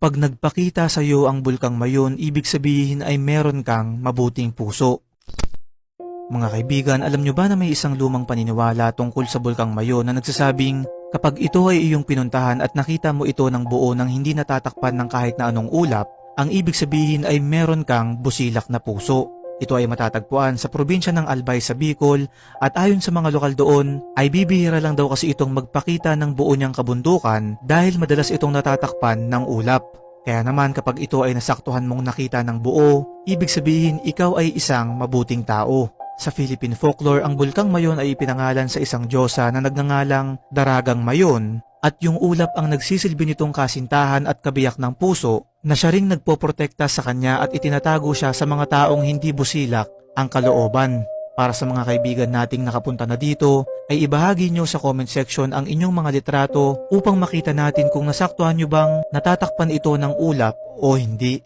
Pag nagpakita sa iyo ang bulkang mayon, ibig sabihin ay meron kang mabuting puso. Mga kaibigan, alam nyo ba na may isang lumang paniniwala tungkol sa bulkang mayon na nagsasabing kapag ito ay iyong pinuntahan at nakita mo ito ng buo nang hindi natatakpan ng kahit na anong ulap, ang ibig sabihin ay meron kang busilak na puso. Ito ay matatagpuan sa probinsya ng Albay sa Bicol at ayon sa mga lokal doon ay bibihira lang daw kasi itong magpakita ng buo niyang kabundukan dahil madalas itong natatakpan ng ulap. Kaya naman kapag ito ay nasaktuhan mong nakita ng buo, ibig sabihin ikaw ay isang mabuting tao. Sa Philippine folklore, ang bulkang mayon ay ipinangalan sa isang diyosa na nagngangalang Daragang Mayon at yung ulap ang nagsisilbi nitong kasintahan at kabiyak ng puso na siya ring nagpoprotekta sa kanya at itinatago siya sa mga taong hindi busilak ang kalooban. Para sa mga kaibigan nating nakapunta na dito, ay ibahagi nyo sa comment section ang inyong mga litrato upang makita natin kung nasaktuhan nyo bang natatakpan ito ng ulap o hindi.